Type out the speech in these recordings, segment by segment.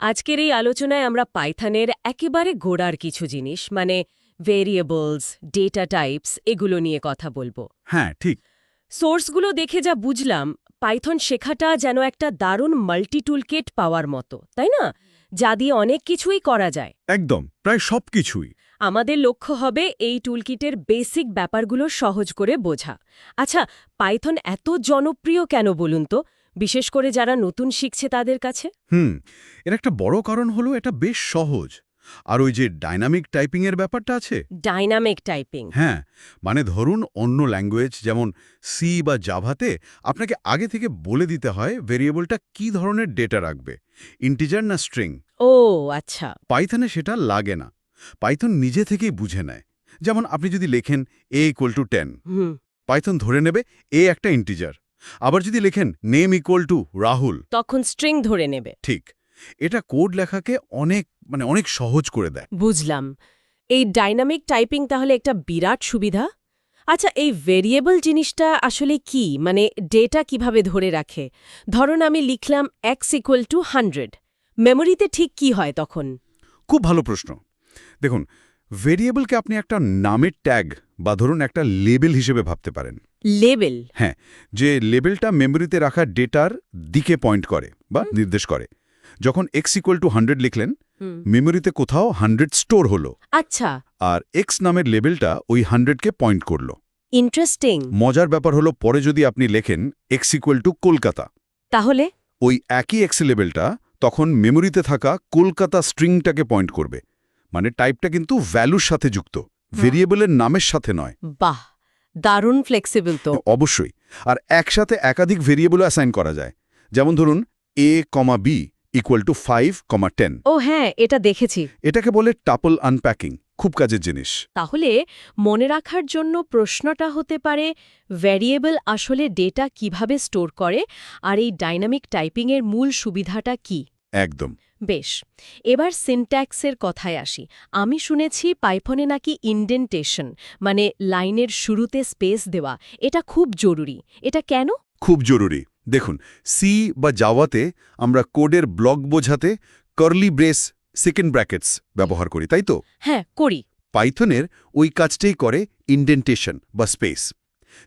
আজকের এই আলোচনায় আমরা পাইথনের একেবারে গোড়ার কিছু জিনিস মানে ভেরিয়েবলস ডেটা টাইপস এগুলো নিয়ে কথা বলব। হ্যাঁ ঠিক। সোর্সগুলো দেখে যা বুঝলাম পাইথন শেখাটা যেন একটা দারুণ মাল্টি টুলকেট পাওয়ার মতো তাই না? যা দিয়ে অনেক কিছুই করা যায়। একদম প্রায় সব কিছুই আমাদের লক্ষ্য হবে এই টুলকিটের বেসিক ব্যাপারগুলো সহজ করে বোঝা। আচ্ছা পাইথন এত জনপ্রিয় কেন বলুন তো? বিশেষ করে যারা নতুন শিখছে তাদের কাছে? হুম এর একটা বড় কারণ হলো এটা বেশ সহজ। আর ওই যে ডাইনামিক টাইপিংয়ের ব্যাপারটা আছে? Dynamic typing. হ্যাঁ মানে ধরুন অন্য ল্যাঙ্গুয়েজ যেমন সি বা জাভাতে আপনাকে আগে থেকে বলে দিতে হয় ভেরিয়েবলটা কি ধরনের ডেটা রাখবে ইন্টিজার না স্ট্রিং? ও আচ্ছা। পাইথনে সেটা লাগে না। পাইথন নিজে থেকেই বুঝে নেয়। যেমন আপনি যদি লেখেন A equal to ten Python ধরে নেবে এ একটা ইন্টিজার। আবার যদি লেখেন নেম ইকুয়াল টু রাহুল। তখন স্ট্রিং ধরে নেবে। ঠিক। এটা কোড লেখাকে অনেক মানে অনেক সহজ করে দেয়। বুঝলাম। এই ডাইনামিক টাইপিং তাহলে একটা বিরাট সুবিধা? আচ্ছা এই ভেরিয়েবল জিনিসটা আসলে কি? মানে ডেটা কীভাবে ধরে রাখে? ধরুন আমি লিখলাম এক্স ইকুয়াল টু হান্ড্রেড মেমোরিতে ঠিক কি হয় তখন? খুব ভালো প্রশ্ন। দেখুন ভেরিয়েবলকে আপনি একটা নামের ট্যাগ বা ধরুন একটা লেবেল হিসেবে ভাবতে পারেন। লেবেল? হ্যাঁ যে লেবেলটা মেমোরিতে রাখা ডেটার দিকে পয়েন্ট করে বা নির্দেশ করে। যখন এক্স ইকুয়াল টু হান্ড্রেড লিখলেন মেমোরিতে কোথাও হান্ড্রেড স্টোর হলো। আচ্ছা। আর এক্স নামের লেবেলটা ওই হান্ড্রেডকে পয়েন্ট করল। ইন্টারেস্টিং। মজার ব্যাপার হলো পরে যদি আপনি লেখেন এক্স ইকুয়াল টু কলকাতা তাহলে? ওই একই এক্স লেবেলটা তখন মেমোরিতে থাকা কলকাতা স্ট্রিংটাকে পয়েন্ট করবে। মানে টাইপটা কিন্তু ভ্যালুর সাথে যুক্ত ভেরিয়েবলের নামের সাথে নয়। বাহ দারুণ ফ্লেক্সিবল তো। অবশ্যই। আর একসাথে একাধিক ভেরিয়েবলও অ্যাসাইন করা যায়। যেমন ধরুন A comma B equal to five comma ten ও হ্যাঁ এটা দেখেছি। এটাকে বলে টাপল আনপ্যাকিং খুব কাজের জিনিস। তাহলে মনে রাখার জন্য প্রশ্নটা হতে পারে ভ্যারিয়েবল আসলে ডেটা কীভাবে স্টোর করে আর এই ডাইনামিক টাইপিংয়ের মূল সুবিধাটা কি? একদম। বেশ এবার সিনট্যাক্সের কথায় আসি। আমি শুনেছি পাইথনে নাকি ইন্ডেন্টেশন মানে লাইনের শুরুতে স্পেস দেওয়া এটা খুব জরুরি। এটা কেন? খুব জরুরি। দেখুন সি বা জাওয়াতে আমরা কোডের ব্লক বোঝাতে কার্লি ব্রেস সেকেন্ড ব্র্যাকেটস ব্যবহার করি তাই তো? হ্যাঁ করি। পাইথনের ওই কাজটাই করে ইন্ডেন্টেশন বা স্পেস।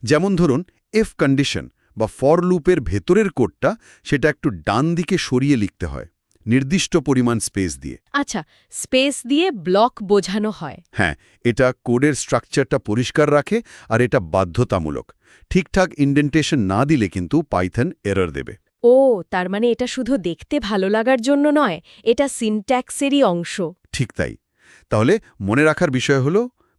যেমন ধরুন এফ কন্ডিশন বা ফর লুপের ভেতরের কোডটা সেটা একটু ডান দিকে সরিয়ে লিখতে হয়। নির্দিষ্ট পরিমাণ স্পেস দিয়ে। আচ্ছা স্পেস দিয়ে ব্লক বোঝানো হয়। হ্যাঁ এটা কোডের স্ট্রাকচারটা পরিষ্কার রাখে আর এটা বাধ্যতামূলক। ঠিকঠাক ইন্ডেন্টেশন না দিলে কিন্তু পাইথন এরর দেবে। ও তার মানে এটা শুধু দেখতে ভালো লাগার জন্য নয় এটা সিনট্যাক্সেরই অংশ। ঠিক তাই। তাহলে মনে রাখার বিষয় হল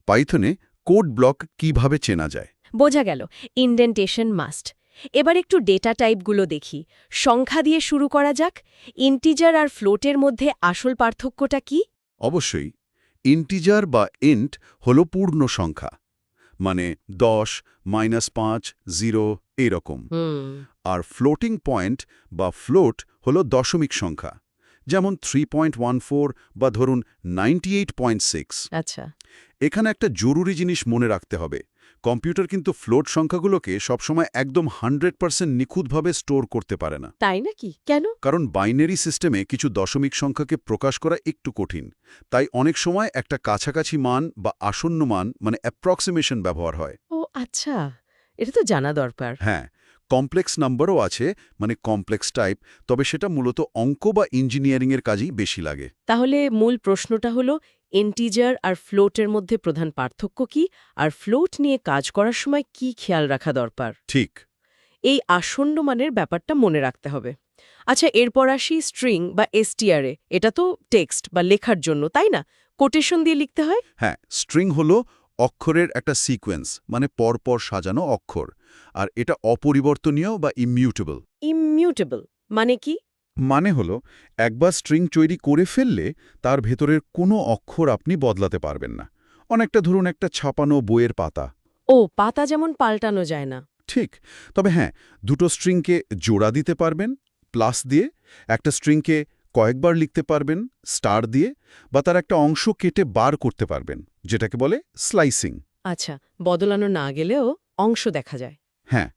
পাইথনে কোড ব্লক কীভাবে চেনা যায়? বোঝা গেল ইন্ডেন্টেশন মাস্ট। এবার একটু ডেটা টাইপগুলো দেখি। সংখ্যা দিয়ে শুরু করা যাক। ইন্টিজার আর ফ্লোটের মধ্যে আসল পার্থক্যটা কি? অবশ্যই। ইন্টিজার বা ইন্ট হল পূর্ণ সংখ্যা। মানে দশ মাইনাস পাঁচ জিরো এইরকম। আর ফ্লোটিং পয়েন্ট বা ফ্লোট হল দশমিক সংখ্যা। যেমন থ্রি পয়েন্ট ওয়ান ফোর বা ধরুন নাইনটি এইট পয়েন্ট সিক্স আচ্ছা। এখানে একটা জরুরি জিনিস মনে রাখতে হবে। কম্পিউটার কিন্তু ফ্লোট সংখ্যাগুলোকে সবসময় একদম হান্ড্রেড পার্সেন্ট নিখুঁতভাবে স্টোর করতে পারে না। তাই নাকি? কেন? কারণ বাইনারি সিস্টেমে কিছু দশমিক সংখ্যাকে প্রকাশ করা একটু কঠিন। তাই অনেক সময় একটা কাছাকাছি মান বা আসন্ন মান মানে অ্যাপ্রক্সিমেশন ব্যবহার হয়। ও আচ্ছা। এটা তো জানা দরকার। হ্যাঁ কমপ্লেক্স নাম্বারও আছে মানে কমপ্লেক্স টাইপ তবে সেটা মূলত অঙ্ক বা ইঞ্জিনিয়ারিংয়ের কাজেই বেশি লাগে। তাহলে মূল প্রশ্নটা হলো ইন্টিজার আর ফ্লোটের মধ্যে প্রধান পার্থক্য কি? আর ফ্লোট নিয়ে কাজ করার সময় কি খেয়াল রাখা দরকার? ঠিক। এই আসন্ন মানের ব্যাপারটা মনে রাখতে হবে। আচ্ছা এরপর আসি স্ট্রিং বা এসটিআরে। এটা তো টেক্সট বা লেখার জন্য তাই না? কোটেশন দিয়ে লিখতে হয়? হ্যাঁ স্ট্রিং হল অক্ষরের একটা সিকোয়েন্স মানে পরপর সাজানো অক্ষর। আর এটা অপরিবর্তনীয় বা ইমিউটেবল। ইমিউটেবল মানে কি? মানে হল একবার স্ট্রিং তৈরি করে ফেললে তার ভেতরের কোনো অক্ষর আপনি বদলাতে পারবেন না। অনেকটা ধরুন একটা ছাপানো বইয়ের পাতা। ও পাতা যেমন পাল্টানো যায় না। ঠিক তবে হ্যাঁ দুটো স্ট্রিংকে জোড়া দিতে পারবেন প্লাস দিয়ে একটা স্ট্রিংকে কয়েকবার লিখতে পারবেন স্টার দিয়ে বা তার একটা অংশ কেটে বার করতে পারবেন যেটাকে বলে স্লাইসিং আচ্ছা বদলানো না গেলেও অংশ দেখা যায়। হ্যাঁ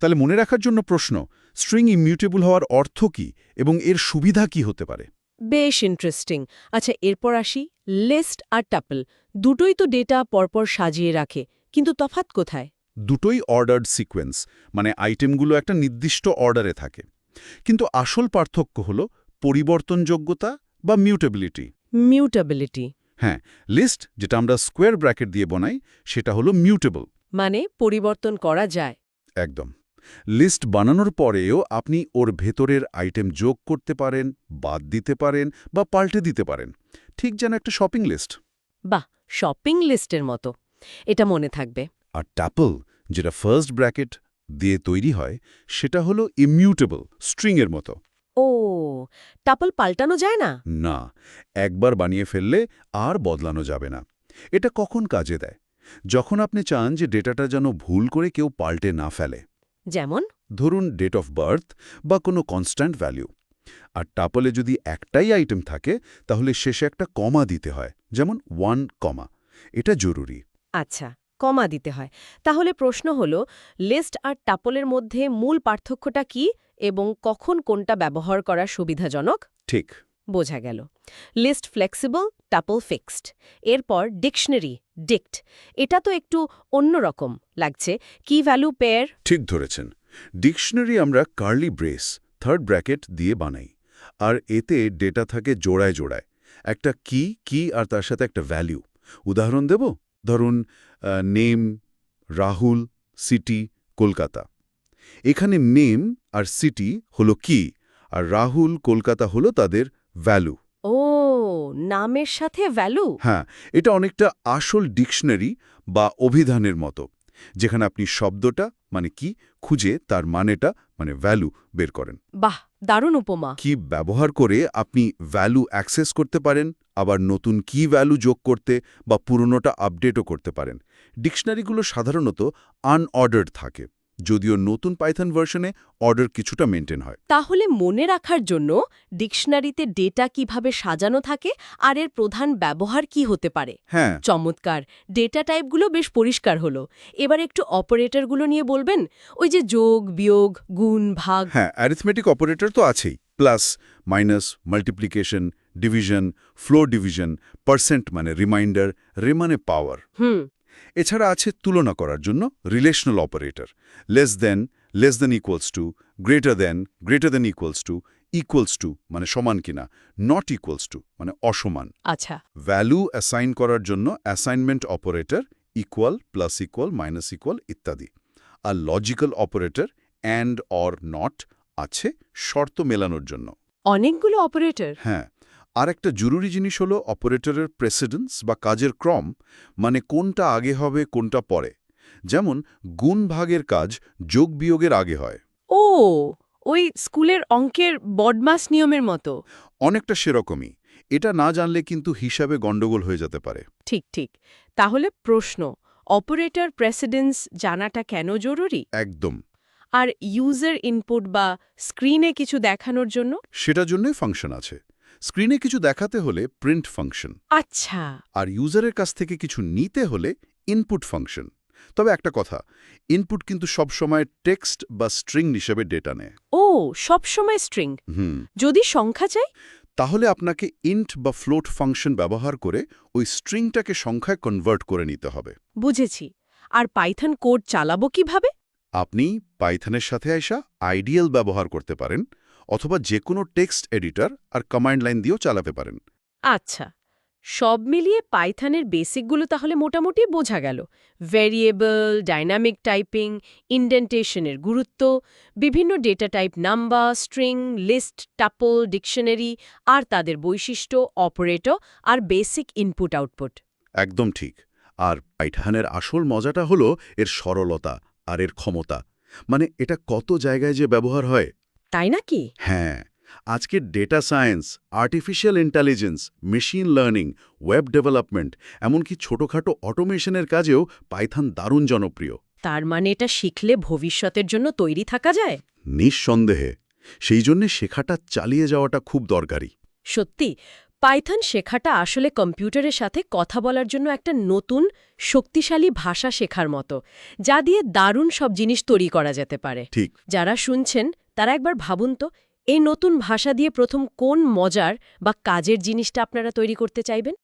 তাহলে মনে রাখার জন্য প্রশ্ন স্ট্রিং ইমিউটেবল হওয়ার অর্থ কি এবং এর সুবিধা কি হতে পারে? বেশ ইন্টারেস্টিং আচ্ছা এরপর আসি লিস্ট আর টাপল দুটোই তো ডেটা পরপর সাজিয়ে রাখে কিন্তু তফাৎ কোথায়? দুটোই অর্ডার্ড সিকোয়েন্স মানে আইটেমগুলো একটা নির্দিষ্ট অর্ডারে থাকে। কিন্তু আসল পার্থক্য হল পরিবর্তনযোগ্যতা বা মিউটেবিলিটি মিউটেবিলিটি হ্যাঁ লিস্ট যেটা আমরা স্কোয়ার ব্র্যাকেট দিয়ে বানাই সেটা হলো মিউটেবল মানে পরিবর্তন করা যায়। একদম। লিস্ট বানানোর পরেও আপনি ওর ভেতরের আইটেম যোগ করতে পারেন বাদ দিতে পারেন বা পাল্টে দিতে পারেন। ঠিক যেন একটা শপিং লিস্ট। বাহ শপিং লিস্টের মতো। এটা মনে থাকবে। আর ট্যাপল যেটা ফার্স্ট ব্র্যাকেট দিয়ে তৈরি হয় সেটা হলো ইমিউটেবল স্ট্রিংয়ের মতো। ও টাপল পাল্টানো যায় না? না একবার বানিয়ে ফেললে আর বদলানো যাবে না। এটা কখন কাজে দেয়? যখন আপনি চান যে ডেটাটা যেন ভুল করে কেউ পাল্টে না ফেলে। যেমন ধরুন ডেট অফ বার্থ বা কোনো কনস্ট্যান্ট ভ্যালু আর টাপলে যদি একটাই আইটেম থাকে তাহলে শেষে একটা কমা দিতে হয় যেমন ওয়ান কমা এটা জরুরি। আচ্ছা কমা দিতে হয়। তাহলে প্রশ্ন হল লিস্ট আর টাপলের মধ্যে মূল পার্থক্যটা কি এবং কখন কোনটা ব্যবহার করা সুবিধাজনক? ঠিক। বোঝা গেল। লিস্ট ফ্লেক্সিবল টাপল ফিক্সড এরপর ডিকশনারি ডিক্ট এটা তো একটু অন্যরকম লাগছে। কি ভ্যালু পেয়ার ঠিক ধরেছেন। ডিকশনারি আমরা কার্লি ব্রেস থার্ড ব্র্যাকেট দিয়ে বানাই। আর এতে ডেটা থাকে জোড়ায় জোড়ায়। একটা কি কি আর তার সাথে একটা ভ্যালু উদাহরণ দেব? ধরুন নেম রাহুল সিটি কলকাতা। এখানে নেম আর সিটি হলো কি আর রাহুল কলকাতা হলো তাদের ভ্যালু ও নামের সাথে ভ্যালু হ্যাঁ এটা অনেকটা আসল ডিকশনারি বা অভিধানের মতো যেখানে আপনি শব্দটা মানে কি খুঁজে তার মানেটা মানে ভ্যালু বের করেন। বাহ দারুণ উপমা। কি ব্যবহার করে আপনি ভ্যালু অ্যাক্সেস করতে পারেন আবার নতুন কি ভ্যালু যোগ করতে বা পুরনোটা আপডেটও করতে পারেন। ডিকশনারিগুলো সাধারণত আনঅর্ডার্ড থাকে। যদিও নতুন পাইথন ভার্সনে অর্ডার কিছুটা মেনটেন হয়। তাহলে মনে রাখার জন্য ডিকশনারিতে ডেটা কীভাবে সাজানো থাকে আর এর প্রধান ব্যবহার কি হতে পারে? হ্যাঁ। চমৎকার। ডেটা টাইপগুলো বেশ পরিষ্কার হলো। এবার একটু অপারেটরগুলো নিয়ে বলবেন? ওই যে যোগ বিয়োগ গুণ ভাগ। হ্যাঁ অ্যারিথমেটিক অপারেটর তো আছেই। Plus minus multiplication division floor division percent মানে রিমাইন্ডার রে মানে পাওয়ার হুম। এছাড়া আছে তুলনা করার জন্য relational operator less than less than equals to greater than greater than equals to equals to মানে সমান কিনা নট ইকুয়ালস টু মানে অসমান। আচ্ছা। ভ্যালু অ্যাসাইন করার জন্য assignment operator equal plus equal minus equal ইত্যাদি। আর logical operator and or not আছে শর্ত মেলানোর জন্য। অনেকগুলো অপারেটর হ্যাঁ। আর একটা জরুরি জিনিস হলো অপারেটরের প্রেসিডেন্স বা কাজের ক্রম মানে কোনটা আগে হবে কোনটা পরে। যেমন গুণ ভাগের কাজ যোগ বিয়োগের আগে হয়। ও ওই স্কুলের অঙ্কের বডমাস নিয়মের মতো। অনেকটা সেরকমই। এটা না জানলে কিন্তু হিসাবে গণ্ডগোল হয়ে যেতে পারে। ঠিক ঠিক। তাহলে প্রশ্ন অপারেটর প্রেসিডেন্স জানাটা কেন জরুরি? একদম। আর ইউজার ইনপুট বা স্ক্রিনে কিছু দেখানোর জন্য? সেটার জন্যই ফাংশন আছে। স্ক্রিনে কিছু দেখাতে হলে প্রিন্ট ফাংশন আচ্ছা। আর ইউজারের কাছ থেকে কিছু নিতে হলে ইনপুট ফাংশন তবে একটা কথা ইনপুট কিন্তু সবসময় টেক্সট বা স্ট্রিং হিসেবে ডেটা নেয়। ও সবসময় স্ট্রিং হুম। যদি সংখ্যা চাই? তাহলে আপনাকে ইন্ট বা ফ্লোট ফাংশন ব্যবহার করে ওই স্ট্রিংটাকে সংখ্যায় কনভার্ট করে নিতে হবে। বুঝেছি। আর পাইথন কোড চালাবো কীভাবে? আপনি পাইথনের সাথে আসা আইডিয়াল ব্যবহার করতে পারেন। অথবা যে কোনো টেক্সট এডিটর আর কমান্ড লাইন দিয়েও চালাতে পারেন। আচ্ছা সব মিলিয়ে পাইথানের বেসিকগুলো তাহলে মোটামুটি বোঝা গেল। ভেরিয়েবল ডাইনামিক টাইপিং ইন্ডেন্টেশনের গুরুত্ব বিভিন্ন data type number string list tuple dictionary আর তাদের বৈশিষ্ট্য অপারেটর আর বেসিক ইনপুট আউটপুট। একদম ঠিক। আর পাইথানের আসল মজাটা হলো এর সরলতা আর এর ক্ষমতা। মানে এটা কত জায়গায় যে ব্যবহার হয় তাই নাকি? হ্যাঁ আজকে data science artificial intelligence machine learning web development এমনকি ছোটখাটো অটোমেশনের কাজেও পাইথন দারুণ জনপ্রিয়। তার মানে এটা শিখলে ভবিষ্যতের জন্য তৈরি থাকা যায়? নিঃসন্দেহে সেই জন্যে শেখাটা চালিয়ে যাওয়াটা খুব দরকারি। সত্যি পাইথন শেখাটা আসলে কম্পিউটারের সাথে কথা বলার জন্য একটা নতুন শক্তিশালী ভাষা শেখার মতো যা দিয়ে দারুণ সব জিনিস তৈরি করা যেতে পারে। ঠিক। যারা শুনছেন তারা একবার ভাবুন তো, এই নতুন ভাষা দিয়ে প্রথম কোন মজার বা কাজের জিনিসটা আপনারা তৈরি করতে চাইবেন?